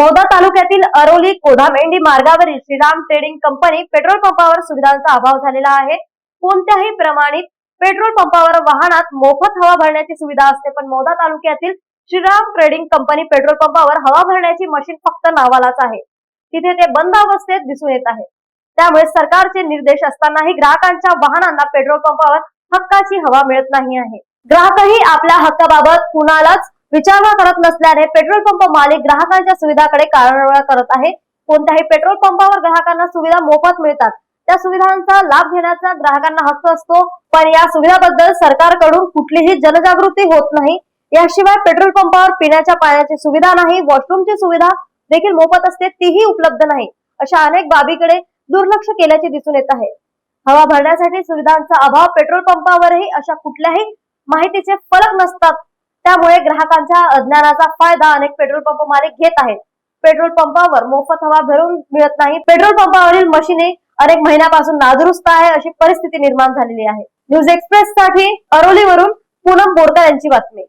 मौदा तालुक्यातील अरोली कोधामेंडी मार्गावरील Shriram trading company petrol पंपावर सुविधांचा अभाव झालेला आहे. कोणत्याही प्रमाणित पेट्रोल पंपावर वाहनात मोफत हवा भरण्याची सुविधा असते पण मौदा तालुक्यातील श्रीराम ट्रेडिंग कंपनी पेट्रोल पंपावर हवा भरण्याची मशीन फक्त नावालाच आहे. तिथे ते बंद अवस्थेत दिसून येत आहे. त्यामुळे सरकारचे निर्देश असतानाही ग्राहकांच्या वाहनांना पेट्रोल पंपावर हक्काची हवा मिळत नाही आहे. ग्राहकही आपल्या हक्काबाबत कुणालाच विचारणा करत नसल्याने पेट्रोल पंप मालिक ग्राहकांच्या सुविधाकडे कारणवळ करत आहे. कोणत्याही पेट्रोल पंपावर ग्राहकांना सुविधा मोफत मिळतात. त्या सुविधांचा लाभ घेण्याचा ग्राहकांना हक्क असतो पण या सुविधाबद्दल सरकारकडून कुठलीही जनजागृती होत नाही. याशिवाय पेट्रोल पंपावर पिण्याच्या पाण्याची सुविधा नाही वॉशरूमची सुविधा देखील मोफत असते तीही उपलब्ध नाही अशा अनेक बाबीकडे दुर्लक्ष केल्याचे दिसून येत आहे. हवा भरण्यासाठी सुविधांचा अभाव पेट्रोल पंपावरही अशा कुठल्याही माहितीचे फलक नसतात त्यामुळे ग्राहकांच्या अज्ञानाचा फायदा अनेक पेट्रोल पंप मालिक घेत आहेत. पेट्रोल पंपावर मोफत हवा भरून मिळत नाही. पेट्रोल पंपावरील मशिने अनेक महिन्यापासून नादुरुस्त आहे अशी परिस्थिती निर्माण झालेली आहे. न्यूज एक्सप्रेस साठी अरोलीवरून पूनम बोरकर यांची बातमी.